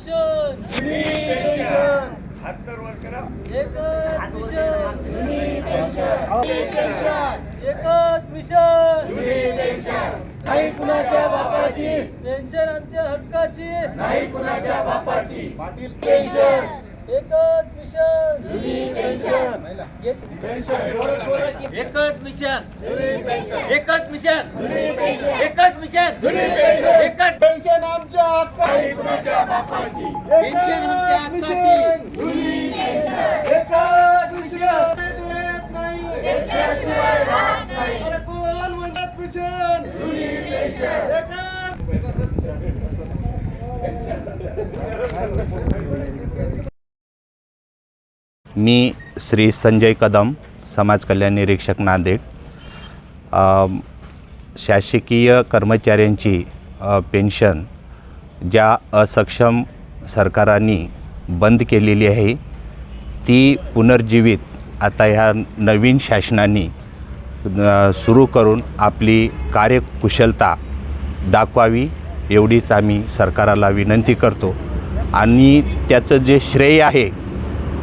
Mission हातर वर करा. एकच मिशन एकच मिशन नाही कुणाच्या बापाची पेन्शन आमच्या हक्काची नाही कुणाच्या बापाची पाटील पेन्शन एकच मिशन जुनी पेन्शन एकच मिशन जुनी पेन्शन एकच मिशन जुनी पेन्शन एकच मिशन जुनी पेन्शन एकच पेन्शन कुणाच्या बापाची? पेन्शन आमच्या हक्काची. जुनी पेन्शन एकच मिशन देत नाही. घेतल्याशिवाय राहत नाही. अरे कोण म्हणतात जुनी पेन्शन मी श्री संजय कदम समाज कल्याण निरीक्षक नांदेड. शासकीय कर्मचाऱ्यांची पेन्शन ज्या असक्षम सरकारांनी बंद केलेली आहे ती पुनर्जीवित आता ह्या नवीन शासनाने सुरू करून आपली कार्यकुशलता दाखवावी एवढीच आम्ही सरकाराला विनंती करतो. आणि त्याचं जे श्रेय आहे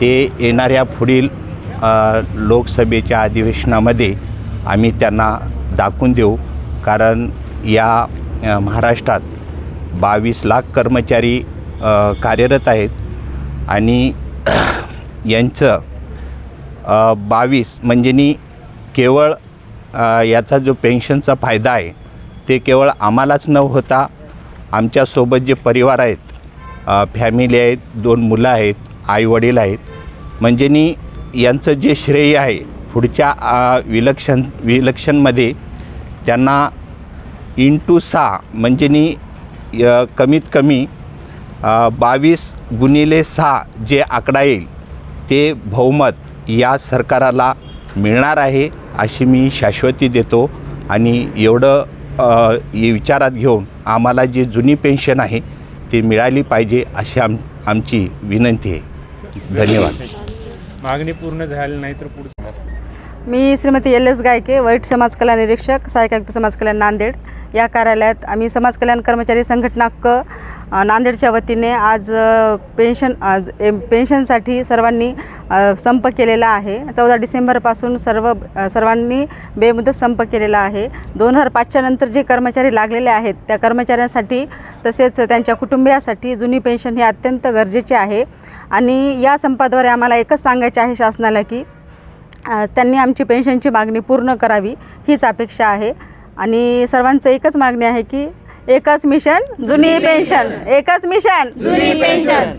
ते येणाऱ्या पुढील लोकसभेच्या अधिवेशनामध्ये आम्ही त्यांना दाखवून देऊ. कारण या महाराष्ट्रात बावीस लाख कर्मचारी कार्यरत आहेत. आणि यांचं बावीस म्हणजे नी केवळ याचा जो पेन्शनचा फायदा आहे ते केवळ आम्हालाच न होता आमच्यासोबत जे परिवार आहेत फॅमिली आहेत दोन मुलं आहेत आईवडील आहेत म्हणजे नी यांचं जे श्रेय आहे पुढच्या विलक्षण विलक्षणमध्ये त्यांना इंटू सहा म्हणजे नी य- कमीत कमी बावीस गुणिले सहा जे आकडा येईल ते बहुमत या सरकाराला मिळणार आहे अशी मी शाश्वती देतो. आणि एवढं विचारात घेऊन आम्हाला जी जुनी पेन्शन आहे ती मिळाली पाहिजे अशी आम आमची विनंती आहे. धन्यवाद. मागणी पूर्ण झाली नाही तर पुढे मी श्रीमती एल एस गायके वरिष्ठ समाज कल्याण निरीक्षक सहाय्यक आयुक्त समाज कल्याण नांदेड. या कार्यालयात आम्ही समाज कल्याण कर्मचारी संघटना क नांदेडच्या वतीने आज पेन्शन आज एम पेन्शनसाठी सर्वांनी संप केलेला आहे. चौदा डिसेंबरपासून सर्व सर्वांनी बेमुदत संप केलेला आहे. दोन हजार पाचच्या नंतर जे कर्मचारी लागलेले आहेत त्या कर्मचाऱ्यांसाठी तसेच त्यांच्या कुटुंबियासाठी जुनी पेन्शन हे अत्यंत गरजेचे आहे. आणि या संपाद्वारे आम्हाला एकच सांगायचे आहे शासनाला की त्यांनी आमची पेन्शनची मागणी पूर्ण करावी हीच अपेक्षा आहे. आणि सर्वांचं एकच मागणी आहे की एकच मिशन जुनी पेन्शन. एकच मिशन. जुनी पेन्शन.